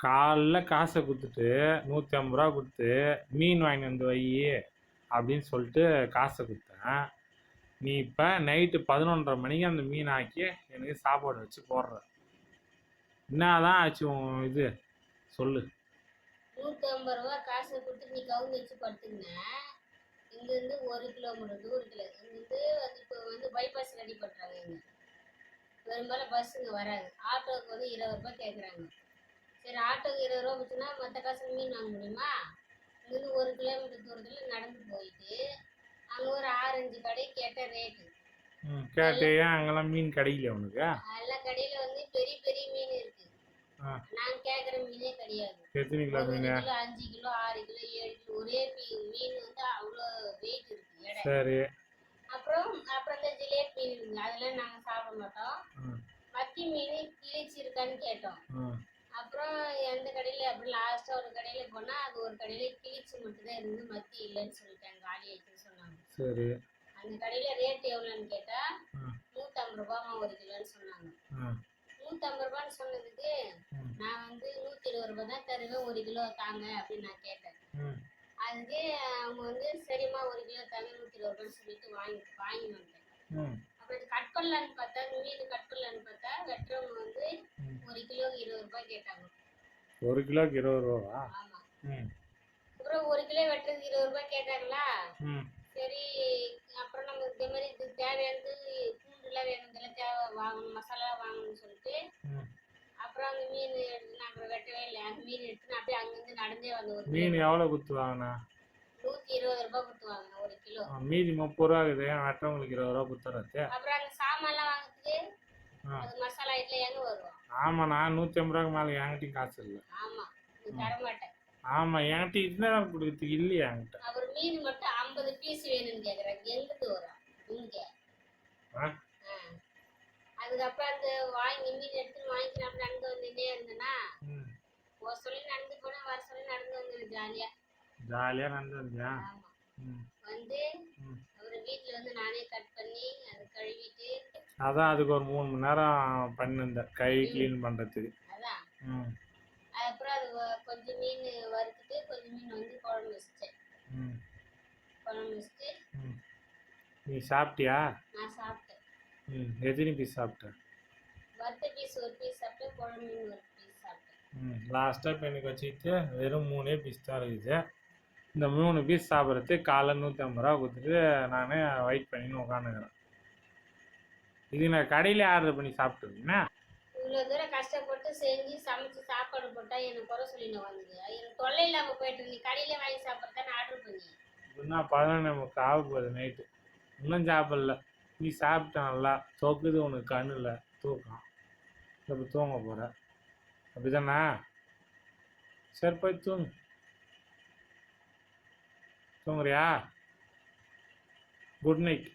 காலைல காசை கொடுத்துட்டு நூற்றி ஐம்பது ரூபா கொடுத்து மீன் வாங்கிட்டு வந்து வை அப்படின்னு சொல்லிட்டு காசை கொடுத்தேன். நீ இப்போ நைட்டு பதினொன்றரை மணிக்கு அந்த மீன் ஆக்கி எனக்கு சாப்பாடு வச்சு போடுற. என்ன தான் ஆச்சு உன் இது? சொல்லு. நூற்றி ஐம்பது ரூபா காசை கொடுத்து நீ கவுந்து வச்சு படுத்துக்கின இங்கேருந்து ஒரு கிலோமீட்டர் தூரத்தில் இங்கேருந்து வந்து இப்போ வந்து பைபாஸ் ரெடி பண்ணுறாங்க இங்கே. பெரும்பாலும் பஸ்ஸுங்க வராது. ஆட்டோவுக்கு வந்து இருபது ரூபாய் கேட்குறாங்க சரி ஆட்டோக்கு இருபது ரூபா போச்சுன்னா மற்ற காசு மீன் வாங்க முடியுமா? இங்கேருந்து ஒரு கிலோமீட்டர் தூரத்தில் நடந்து போயிட்டு அங்கே ஒரு ஆரஞ்சு கடை கேட்ட ரேட்டு கேட்டு ஏன் அங்கெல்லாம் மீன் கிடைக்கல உனக்கு? எல்லா கடையில் வந்து பெரிய பெரிய மீன் இருக்குது ஆ. நான் கேட்குற மீனே கிடையாது. எத்தனை கிலோ மீன்? அஞ்சு கிலோ ஆறு கிலோ ஏழு கிலோ ஒரே மீன் வந்து அவ்வளோ வெயிட் இருக்கு சரி. அப்புறம் அப்புறம் இந்த ஜிலேபி மீன் இருக்குங்க அதெல்லாம் நாங்கள் சாப்பிட மாட்டோம். மத்தி மீன் கிழிச்சிருக்கான்னு கேட்டோம். ம். அப்புறம் எந்த கடையில் அப்புறம் லாஸ்ட்டாக ஒரு கடையில் போனால் அது ஒரு கடையில் கிழிச்சு மட்டும்தான் இருந்து மத்தி இல்லைன்னு சொல்லிட்டாங்க காலி ஆயிடுச்சுன்னு சொன்னாங்க. சரி. அந்த கடையில் ரேட் எவ்வளோன்னு கேட்டால் நூற்றம்பது ரூபாமா ஒரு கிலோன்னு சொன்னாங்க. நூற்றம்பது ரூபான்னு சொன்னதுக்கு நான் வந்து நூற்றி இருபது ரூபா தான் தருவேன் ஒரு கிலோ தாங்க அப்படின்னு நான் கேட்டேன். அதுக்கு அவங்க வந்து சரிம்மா ஒரு கிலோ தாங்க நூற்றி இருபது ரூபான்னு சொல்லிட்டு வாங்கி வாங்கி வந்துட்டேன் ம். அப்புறம் கட் பண்ணலான்னு பார்த்தா மீன் கட் பண்ணலான்னு பார்த்தா வெட்டுறவங்க வந்து. ஒரு கிலோக்கு இருபது ரூபாய் கேட்டாங்க. ஒரு கிலோக்கு இருபது ரூபா ஆமாம் ம். அப்புறம் ஒரு கிலோ வெட்டுறதுக்கு இருபது ரூபாய் கேட்டாங்களா? சரி அப்புறம் நம்ம இந்த மாதிரி இது தேவையானது பூண்டுலாம் வேணும் இதெல்லாம் தேவை வாங்கணும் மசாலா வாங்கணும்னு சொல்லிட்டு அப்புறம் அந்த மீன் எடுத்து நான் அப்புறம் வெட்டவே இல்லை. அந்த மீன் எடுத்து நான் அப்படியே அங்கேருந்து நடந்தே வந்த ஒரு மீன் எவ்வளோ கொடுத்து வாங்கினா? நூற்றி இருபது ரூபாய் கொடுத்து வாங்கினேன் ஒரு கிலோ. மீதி முப்பது ரூபா இருக்குது. வெட்டவங்களுக்கு இருபது ரூபா கொடுத்துறது அப்புறம் அந்த சாமான்லாம் ஆ அது மசாலா ஐட்டில் எங்கே வரும்? ஆமாம் நான் நூற்றி ஐம்பது ரூபாய்க்கு மேலே என்கிட்டயும் காசு இல்லை. தரமாட்டேன். ஆமாம் என்கிட்ட கொடுக்குறதுக்கு இல்லையா என்கிட்ட. மீன் மட்டும் ஐம்பது பீஸ் வேணும்னு கேட்குறாங்க எங்கிட்டு வரும்? இங்கே. அதுக்கப்புறம் அந்த வாங்கி மீன் எடுத்துன்னு வாங்கி நடந்து வந்துட்டே இருந்தேன்னா சொல்லி நடந்து போனேன் வர சொல்லி நடந்து வந்தேன் ஜாலியாக ஜாலியாக நடந்து வந்தியா? வந்து அப்புறம் வீட்டில் வந்து நானே கட் பண்ணி அதை கழுவிட்டு அதான் அதுக்கு ஒரு மூணு மணி நேரம் பண்ணிருந்தேன். கை க்ளீன் பண்ணுறதுக்கு ம். அதுக்கப்புறம் அது வ- கொஞ்சம் மீன் வறுத்துட்டு கொஞ்சம் மீன் வந்து குழம்பு வச்சிட்டேன். ம். குழம்பு வச்சுட்டு. ம். நீ சாப்பிட்டியா? நான் சாப்பிட்டேன். ம். எத்தனை பீஸ் சாப்பிட்ட? வறுத்த பீஸ் ஒரு பீஸ் சாப்பிட்டேன் குழம்பு மீன் ஒரு பீஸ் சாப்பிட்டேன். ம். லாஸ்ட்டாக இப்போ எனக்கு வச்சுக்கிட்டு வெறும் மூணே பீஸ் தான் இருக்குது. இந்த மூணு பீஸ் சாப்பிட்றதுக்கு காலைல நூற்றி ஐம்பது ரூபா கொடுத்துட்டு நான் வெயிட் பண்ணின்னு உட்காந்துக்கிறேன். இது நான் கடையிலே ஆர்டர் பண்ணி சாப்பிட்டுருக்கேன்னா இவ்வளோ தூரம் கஷ்டப்பட்டு செஞ்சு சமைச்சு சாப்பாடு போட்டால் எனக்கு குறை சொல்லின்னு வந்தது எனக்கு தொல்லை இல்லாமல் போயிட்டு நீ கடையிலே வாங்கி சாப்பிட்றதான் ஆர்டர் பண்ணி இன்னும் பதினொன்று நமக்கு ஆக போகுது நைட்டு இன்னும் சாப்பிடல. நீ சாப்பிட்ட நல்லா. தொக்குது உனக்கு கண்ணில். தூக்கம். இப்போ தூங்க போகிற அப்படிதானே? சரி போய் தூங்கு. தூங்குறியா? Good night